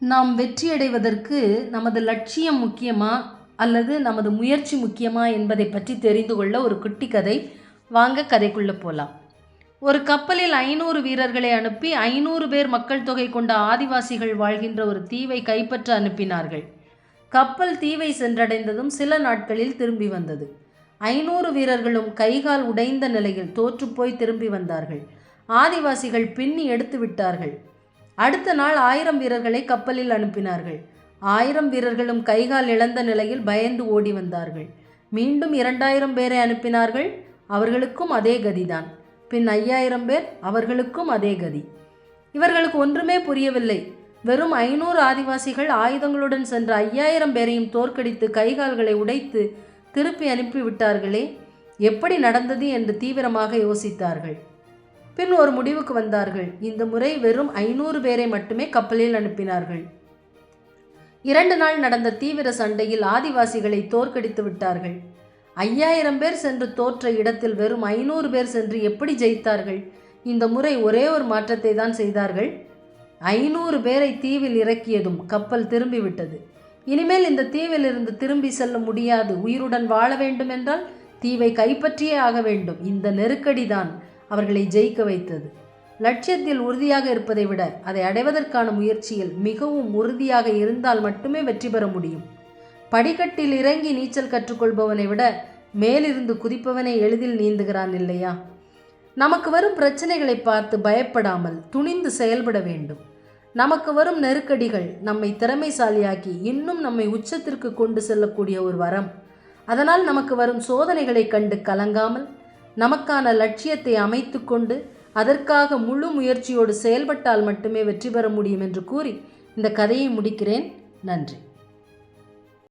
நாம் வெற்றியடைவதற்கு நமது லட்சியம் முக்கியமா அல்லது நமது முயற்சி முக்கியமா என்பதை பற்றி தெரிந்து கொள்ள ஒரு குட்டி கதை. வாங்க கதைக்குள்ளே போகலாம் ஒரு கப்பலில் ஐநூறு வீரர்களை அனுப்பி ஐநூறு பேர் மக்கள் தொகை கொண்ட ஆதிவாசிகள் வாழ்கின்ற ஒரு தீவை கைப்பற்ற அனுப்பினார்கள். கப்பல் தீவை சென்றடைந்ததும் சில நாட்களில் திரும்பி வந்தது. ஐநூறு வீரர்களும் கைகால் உடைந்த நிலையில் தோற்றுப்போய் திரும்பி வந்தார்கள். ஆதிவாசிகள் பின்னி எடுத்து விட்டார்கள். அடுத்த நாள் ஆயிரம் வீரர்களை கப்பலில் அனுப்பினார்கள். ஆயிரம் வீரர்களும் கைகால் இழந்த நிலையில் பயந்து ஓடி வந்தார்கள். மீண்டும் இரண்டாயிரம் பேரை அனுப்பினார்கள். அவர்களுக்கும் அதே கதிதான். பின் ஐயாயிரம் பேர் அவர்களுக்கும் அதே கதி. இவர்களுக்கு ஒன்றுமே புரியவில்லை. வெறும் ஐநூறு ஆதிவாசிகள் ஆயுதங்களுடன் சென்ற ஐயாயிரம் பேரையும் தோற்கடித்து கைகால்களை உடைத்து திருப்பி அனுப்பிவிட்டார்களே. எப்படி நடந்தது என்று தீவிரமாக யோசித்தார்கள். பின் ஒரு முடிவுக்கு வந்தார்கள். இந்த முறை வெறும் ஐநூறு பேரை மட்டுமே கப்பலில் அனுப்பினார்கள். இரண்டு நாள் நடந்த தீவிர சண்டையில் ஆதிவாசிகளை தோற்கடித்து விட்டார்கள். ஐயாயிரம் பேர் சென்று தோற்ற இடத்தில் வெறும் ஐநூறு பேர் சென்று எப்படி ஜெயித்தார்கள்? இந்த முறை ஒரே ஒரு மாற்றத்தை தான் செய்தார்கள். ஐநூறு பேரை தீவில் இறக்கியதும் கப்பல் திரும்பிவிட்டது. இனிமேல் இந்த தீவிலிருந்து திரும்பி செல்ல முடியாது. உயிருடன் வாழ வேண்டுமென்றால் தீவை கைப்பற்றியே ஆக வேண்டும். இந்த நெருக்கடிதான் அவர்களை ஜெயிக்க வைத்தது. லட்சியத்தில் உறுதியாக இருப்பதை விட அதை அடைவதற்கான முயற்சியில் மிகவும் உறுதியாக இருந்தால் மட்டுமே வெற்றி பெற முடியும். படிக்கட்டில் இறங்கி நீச்சல் கற்றுக்கொள்பவனை விட மேலிருந்து குதிப்பவனை எளிதில் நீந்துகிறான் இல்லையா? நமக்கு வரும் பிரச்சனைகளை பார்த்து பயப்படாமல் துணிந்து செயல்பட வேண்டும். நமக்கு வரும் நெருக்கடிகள் நம்மை திறமைசாலியாக்கி இன்னும் நம்மை உச்சத்திற்கு கொண்டு செல்லக்கூடிய ஒரு வரம். அதனால் நமக்கு வரும் சோதனைகளை கண்டு கலங்காமல் நமக்கான லட்சியத்தை அமைத்து கொண்டு அதற்காக முழு முயற்சியோடு செயல்பட்டால் மட்டுமே வெற்றி பெற முடியும் என்று கூறி இந்த கதையை முடிக்கிறேன். நன்றி.